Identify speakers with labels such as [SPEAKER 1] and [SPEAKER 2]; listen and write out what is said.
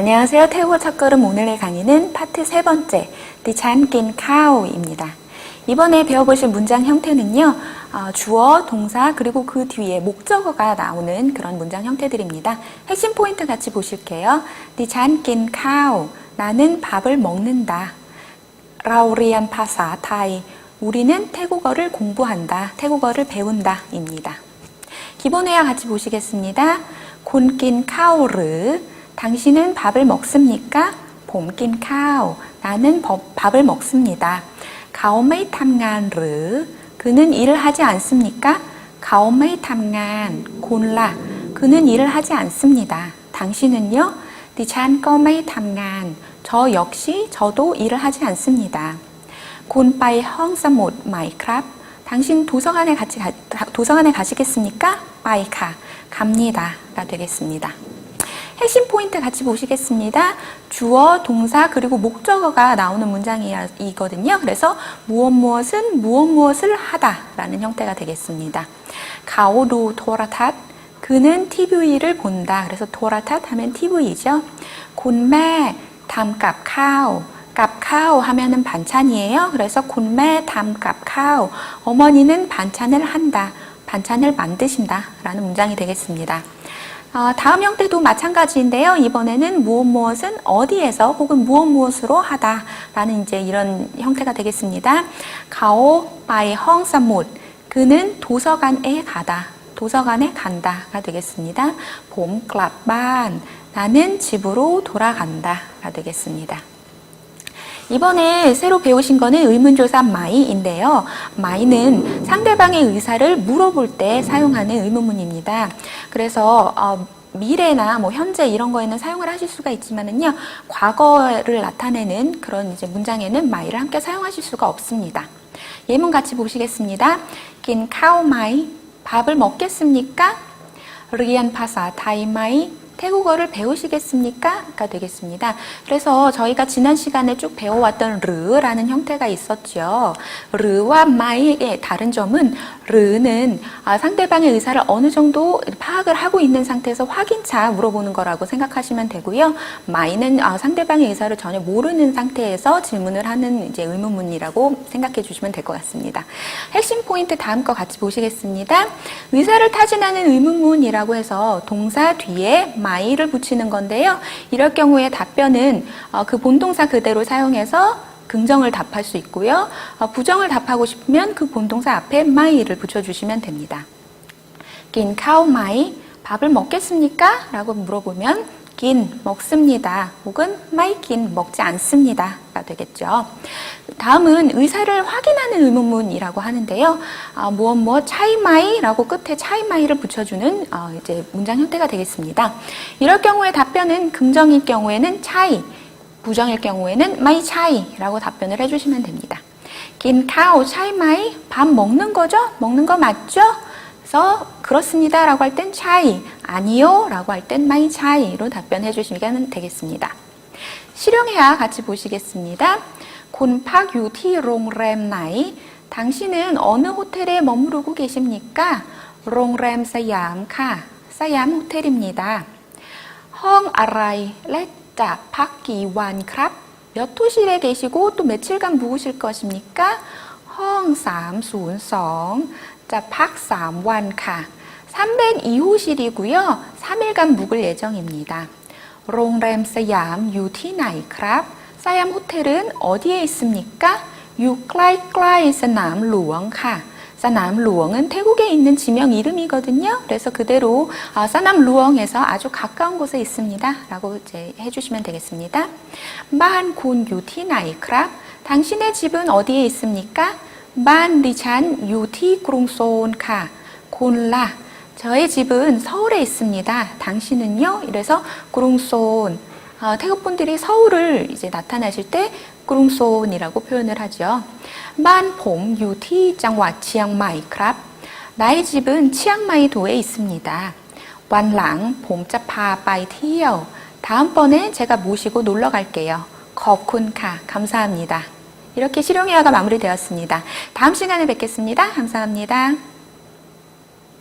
[SPEAKER 1] 안녕하세요. 태국어 첫걸음 오늘의 강의는 파트 세 번째, 디찬킨 카오입니다. 이번에 배워보실 문장 형태는요, 어, 주어, 동사, 그리고 그 뒤에 목적어가 나오는 그런 문장 형태들입니다. 핵심 포인트 같이 보실게요. 디찬킨 카오, 나는 밥을 먹는다. 라오리안 파사 타이, 우리는 태국어를 공부한다. 태국어를 배운다. 입니다. 기본 회화 같이 보시겠습니다. 곤낀 카오르, 당신은 밥을 먹습니까? 봄낀 카오, 나는 법- 밥을 먹습니다. 가오메이 탐간 르, 그는 일을 하지 않습니까? 가오메이 탐간, 곤라, 그는 일을 하지 않습니다. 당신은요? 디찬 꺼메이 탐간, 저 역시 저도 일을 하지 않습니다. 곤빠이 헝사못 마이크랍, 당신 도서관에 같이 가, 도서관에 가시겠습니까? 빠이카, 갑니다가 되겠습니다. 핵심 포인트 같이 보시겠습니다. 주어, 동사, 그리고 목적어가 나오는 문장이거든요. 그래서 무엇 무엇은 무엇 무엇을 하다라는 형태가 되겠습니다. 가오루 토라탓, 그는 TV를 본다. 그래서 토라탓 하면 TV죠. 곤매 담갑 카오, 갑카오 하면은 반찬이에요. 그래서 곤매 담갑 카오, 어머니는 반찬을 한다. 반찬을 만드신다. 라는 문장이 되겠습니다. 어, 다음 형태도 마찬가지인데요. 이번에는 무엇 무엇은 어디에서 혹은 무엇 무엇으로 하다라는 이제 이런 형태가 되겠습니다. 가오 바이 헝사못 그는 도서관에 가다. 도서관에 간다가 되겠습니다. 봄 클랍반 나는 집으로 돌아간다가 되겠습니다. 이번에 새로 배우신 거는 의문조사 마이인데요. 마이는 상대방의 의사를 물어볼 때 사용하는 의문문입니다. 그래서 어, 미래나 뭐 현재 이런 거에는 사용을 하실 수가 있지만은요, 과거를 나타내는 그런 이제 문장에는 마이를 함께 사용하실 수가 없습니다. 예문 같이 보시겠습니다. 긴 카오 마이 밥을 먹겠습니까? 리안 파사 타이 마이 태국어를 배우시겠습니까? 가 되겠습니다. 그래서 저희가 지난 시간에 쭉 배워왔던 르라는 형태가 있었죠. 르와 마이의 다른 점은 르는 아, 상대방의 의사를 어느 정도 파악을 하고 있는 상태에서 확인차 물어보는 거라고 생각하시면 되고요. 마이는 아, 상대방의 의사를 전혀 모르는 상태에서 질문을 하는 이제 의문문이라고 생각해 주시면 될 것 같습니다. 핵심 포인트 다음 거 같이 보시겠습니다. 의사를 타진하는 의문문이라고 해서 동사 뒤에 마 이를 붙이는 건데요. 이럴 경우에 답변은 어, 그 본동사 그대로 사용해서 긍정을 답할 수 있고요. 어, 부정을 답하고 싶으면 그 본동사 앞에 마이를 붙여주시면 됩니다. 긴 카오 마이 밥을 먹겠습니까? 라고 물어보면 긴 먹습니다. 혹은 마이긴 먹지 않습니다가 되겠죠. 다음은 의사를 확인하는 의문문이라고 하는데요. 아, 무엇 무엇 차이마이라고 끝에 차이마이를 붙여주는 어, 이제 문장 형태가 되겠습니다. 이럴 경우에 답변은 긍정일 경우에는 차이, 부정일 경우에는 마이 차이라고 답변을 해주시면 됩니다. 긴 카오 차이마이 밥 먹는 거죠? 먹는 거 맞죠? 그래서 그렇습니다 라고 할 땐 차이, 아니요 라고 할 땐 마이 차이로 답변해 주시면 되겠습니다. 실용해야 같이 보시겠습니다. 곤팍 유티 롱램 나이 당신은 어느 호텔에 머무르고 계십니까? 롱램 사얌 카 사얌 호텔입니다. 헝 아라이 레짜 파기 완 크랍 몇 호실에 계시고 또 며칠간 묵으실 것입니까? 헝302 자, 팍 3원 카 302호실이고요. 3일간 묵을 예정입니다. 롱램 사얌 유티 나이 크랍 사얌 호텔은 어디에 있습니까? 유 클라이 클라이 사남 루엉 카 사남 루엉은 태국에 있는 지명 이름이거든요. 그래서 그대로 아, 사남 루엉에서 아주 가까운 곳에 있습니다. 라고 이제 해주시면 되겠습니다. 반군 유티 나이 크랍 당신의 집은 어디에 있습니까? 반 디찬 유티 그롱손 카 곤라 저의 집은 서울에 있습니다. 당신은요? 이래서 구롱손 어, 태국 분들이 서울을 이제 나타내실 때 구롱손이라고 표현을 하죠. 만봄 유티 장와 치앙마이 크랍 나의 집은 치앙마이 도에 있습니다. 완랑 봄자파 빠이 티요 다음번에 제가 모시고 놀러 갈게요. 거쿤카 감사합니다. 이렇게 실용회화가 마무리되었습니다. 다음 시간에 뵙겠습니다. 감사합니다.